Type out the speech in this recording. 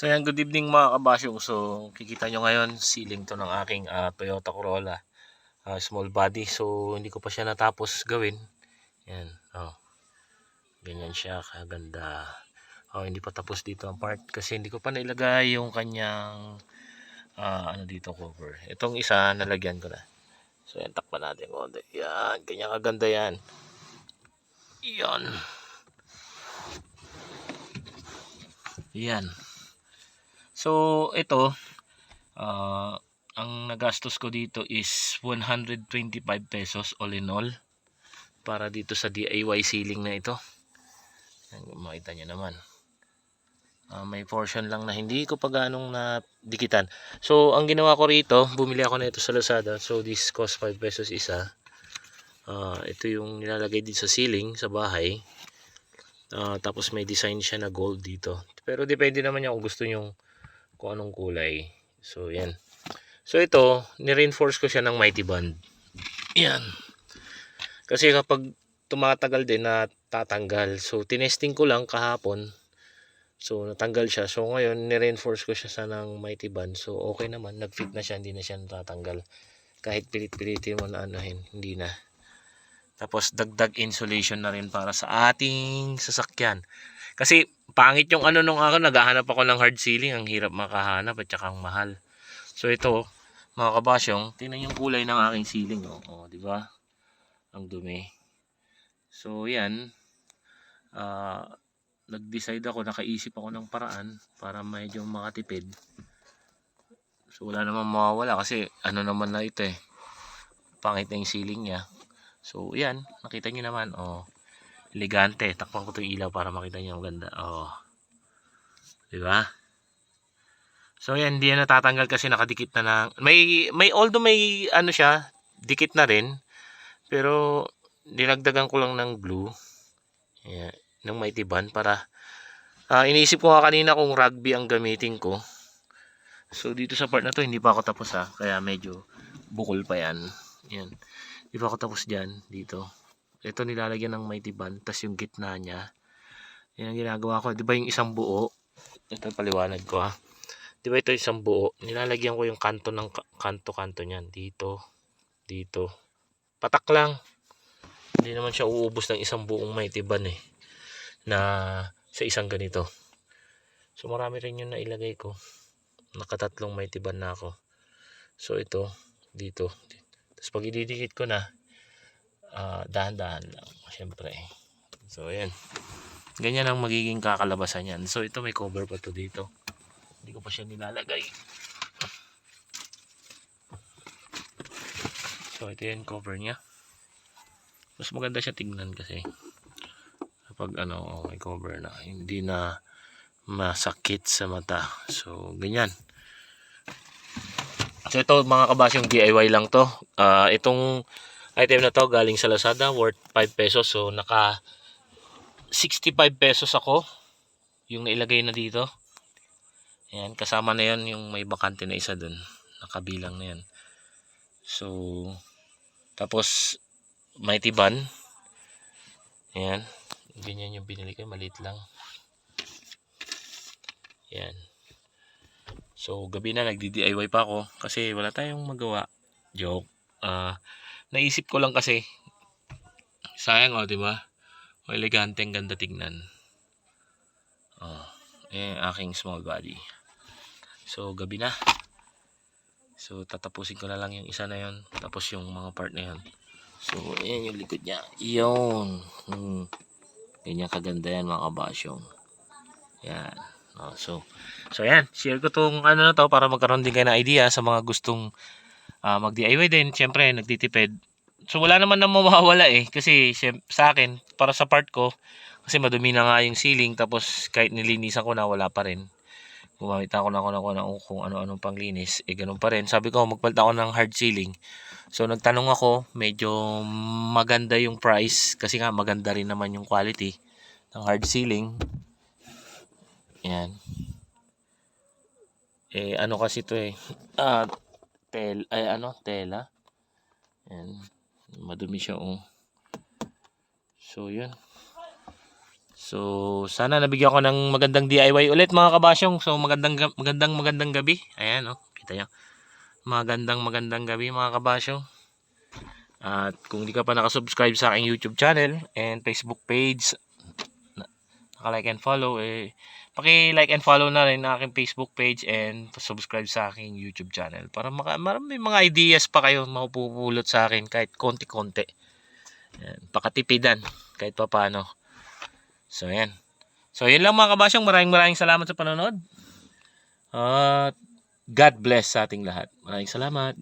So yan, good evening mga kabasyong. So kikita nyo ngayon, ceiling to ng aking ah, Toyota Corolla. Ah, small body. So hindi ko pa siya natapos gawin. Yan. Oh. Ganyan siya. Kaganda. Oh, hindi pa tapos dito ang part kasi hindi ko pa nailagay yung kanyang ah, ano dito cover. Itong isa nalagyan ko na. So yan, takpan natin konti. Yan, ganyan kaganda yan. Yan. Yan. So, ito, ah, ang nagastos ko dito is 125 pesos all in all para dito sa DIY ceiling na ito. Makita nyo naman. Ah, may portion lang na hindi ko pa ganong na dikitan. So, ang ginawa ko rito, bumili ako na ito sa Lazada. So, this cost 5 pesos isa. Ah, ito yung nilalagay dito sa ceiling, sa bahay. Ah, tapos may design siya na gold dito. Pero depende naman yan kung gusto nyo kung anong kulay. So, yan. So, ito, ni-reinforce ko siya ng mighty band. Yan. Kasi kapag tumatagal din na tatanggal. So, tinesting ko lang kahapon. So, natanggal siya. So, ngayon, ni-reinforce ko siya sa ng mighty band. So, okay naman. Nag-fit na siya. Hindi na siya natatanggal. Kahit pilit-pilitin mo na anuhin. Hindi na. Tapos, dagdag insulation na rin para sa ating sasakyan. Kasi, pangit yung ano nung ako. Naghahanap ako ng hard ceiling. Ang hirap makahanap at saka ang mahal. So, ito, mga kabasyong, tingnan yung kulay ng aking ceiling. Oh, oh di ba? Ang dumi. So, yan. Ah, nag-decide ako, nakaisip ako ng paraan para medyo makatipid. So, wala namang mawawala kasi ano naman na ito eh. Pangit na yung ceiling niya. So, yan. Nakita nyo naman. Oh, elegante. Takpan ko itong ilaw para makita nyo ang ganda. Oh. Di ba? So, yan. Hindi yan natatanggal kasi nakadikit na na. May, may, although may, ano siya, dikit na rin. Pero, dinagdagan ko lang ng glue. Yan. Ng mighty band para, ah, iniisip ko nga kanina kung rugby ang gamitin ko. So, dito sa part na to, hindi pa ako tapos ha. Kaya medyo bukol pa yan. Yan. Hindi pa ako tapos dyan, dito. Ito nilalagyan ng mighty band, tas yung gitna niya. Yan ang ginagawa ko. Di ba yung isang buo? Ito paliwanag ko ha. Di ba ito isang buo? Nilalagyan ko yung kanto ng ka- kanto-kanto niyan. Dito, dito. Patak lang. Hindi naman siya uubos ng isang buong mighty band eh. Na sa isang ganito. So marami rin yung nailagay ko. Nakatatlong mighty band na ako. So ito, dito. Tapos pag ididikit ko na, ah, dahan-dahan lang. Siyempre. So ayan. Ganyan ang magiging kakalabasan yan. So ito may cover pa to dito. Hindi ko pa siya nilalagay. So ito yung cover niya. Mas maganda siya tingnan kasi. Kapag ano, may cover na. Hindi na masakit sa mata. So ganyan. So ito mga kabasyong DIY lang to. Ah, itong item na to galing sa Lazada worth 5 pesos. So naka 65 pesos ako yung nailagay na dito. Ayan, kasama na yan yung may bakante na isa dun. Nakabilang na yan. So, tapos, mighty ban. Ayan. Ganyan yung binili ko. Maliit lang. Ayan. So, gabi na nagdi-DIY pa ako kasi wala tayong magawa. Joke. Ah, naisip ko lang kasi sayang oh, 'di ba? O elegante ang ganda tignan. Oh, eh aking small body. So, gabi na. So, tatapusin ko na lang yung isa na yon Tapos yung mga part na yun. So, ayan yung likod niya. Yun. Hmm. Ganyan kaganda yan mga kabasyong. Yan. Oh, so, so yan. Share ko tong ano na to para magkaroon din kayo ng idea sa mga gustong ah, mag-DIY din. Siyempre, nagtitipid. So, wala naman na mawawala eh. Kasi syem- sa akin, para sa part ko, kasi madumi na nga yung ceiling. Tapos, kahit nilinisan ko na, wala pa rin gumamit ako na ako na ako ng kung ano-anong panglinis, eh ganun pa rin. Sabi ko, magpalit ako ng hard ceiling. So, nagtanong ako, medyo maganda yung price, kasi nga maganda rin naman yung quality ng hard ceiling. Yan. Eh, ano kasi to eh, ah, tel, ay ano, tela. Yan. Madumi siya, oh. So, yun. So, sana nabigyan ko ng magandang DIY ulit mga kabasyong. So, magandang ga- magandang magandang gabi. Ayan, oh. Kita nyo. Magandang magandang gabi mga kabasyong. At kung di ka pa nakasubscribe sa aking YouTube channel and Facebook page, naka-like and follow, eh, paki-like and follow na rin ang aking Facebook page and subscribe sa aking YouTube channel para maka, marami mga ideas pa kayo mapupulot sa akin kahit konti-konti. Yan, pakatipidan kahit pa paano. So, yan. So, yun lang mga kabasyong. Maraming maraming salamat sa panonood. At God bless sa ating lahat. Maraming salamat.